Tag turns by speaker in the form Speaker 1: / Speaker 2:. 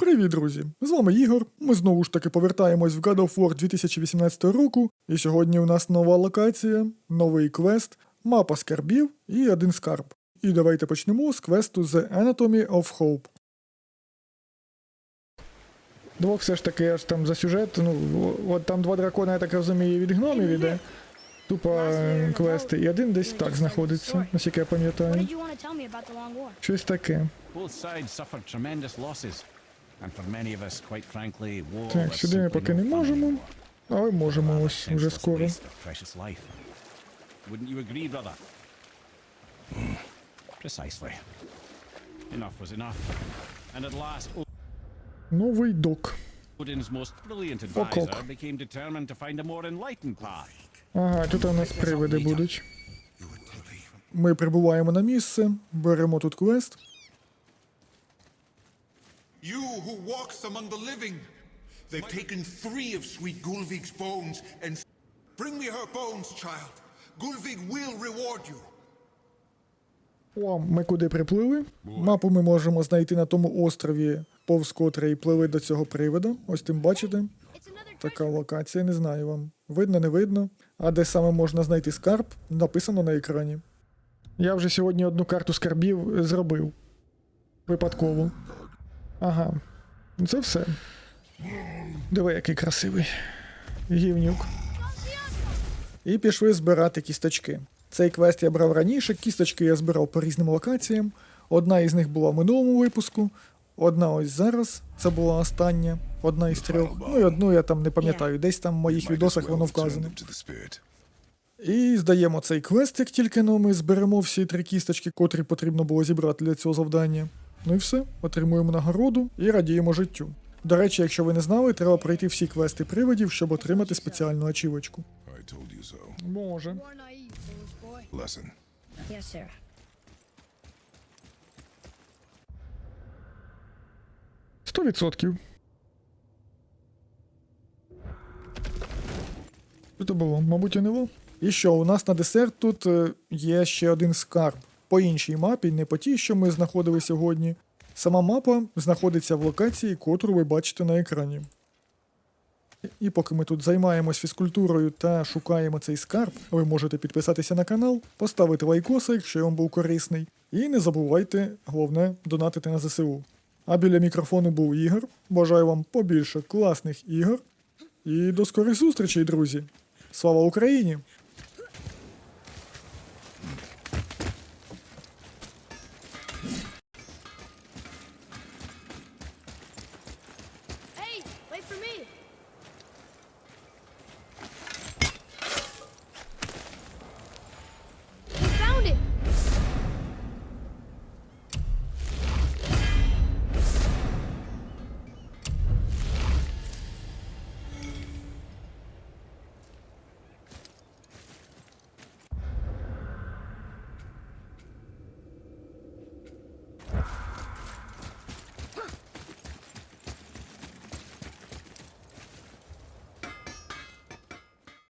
Speaker 1: Привіт, друзі! З вами Ігор. Ми знову ж таки повертаємось в God of War 2018 року, і сьогодні у нас нова локація, новий квест, мапа скарбів і один скарб. І давайте почнемо з квесту The Anatomy of Hope. Двох все ж таки аж там за сюжет. Ну, от там два дракони, я так розумію, від гномів іде. Тупо е, квести, і один десь так знаходиться, наскільки я пам'ятаю. Щось таке.
Speaker 2: Both sides suffered tremendous losses. And for many of us, quite frankly, war
Speaker 1: Так, сюди ми поки не можемо, але можемо ось уже скоро. Новий док. Ок-ок. Ага, тут у нас привиди будуть. Ми прибуваємо на місце, беремо тут квест.
Speaker 3: You who walks among the living. They've taken three of sweet Gulvig's bones and bring me her bones, child. Gulvig will reward you.
Speaker 1: О, ми куди приплили? Мапу ми можемо знайти на тому острові, повз котрий плили до цього приводу. Ось тим бачите. Така локація, не знаю вам. Видно, не видно. А де саме можна знайти скарб, написано на екрані. Я вже сьогодні одну карту скарбів зробив. Випадково. Ага. Ну Це все. Диви, який красивий. Гівнюк. І пішли збирати кісточки. Цей квест я брав раніше, кісточки я збирав по різним локаціям. Одна із них була в минулому випуску, одна ось зараз, це була остання, одна із трьох. Ну і одну я там не пам'ятаю, десь там в моїх відосах воно вказано. І здаємо цей квест, як тільки ну, ми зберемо всі три кісточки, котрі потрібно було зібрати для цього завдання. Ну і все, отримуємо нагороду і радіємо життю. До речі, якщо ви не знали, треба пройти всі квести привидів, щоб отримати спеціальну ачівочку.
Speaker 4: So.
Speaker 1: Може.
Speaker 5: Yes, sir.
Speaker 1: Сто відсотків. Що то було? Мабуть, і не було. І що, у нас на десерт тут е, є ще один скарб. По іншій мапі, не по тій, що ми знаходили сьогодні. Сама мапа знаходиться в локації, котру ви бачите на екрані. І поки ми тут займаємось фізкультурою та шукаємо цей скарб, ви можете підписатися на канал, поставити лайкоса, якщо він був корисний. І не забувайте, головне, донатити на ЗСУ. А біля мікрофону був Ігор. Бажаю вам побільше класних ігор. І до скорих зустрічей, друзі. Слава Україні!
Speaker 5: For me.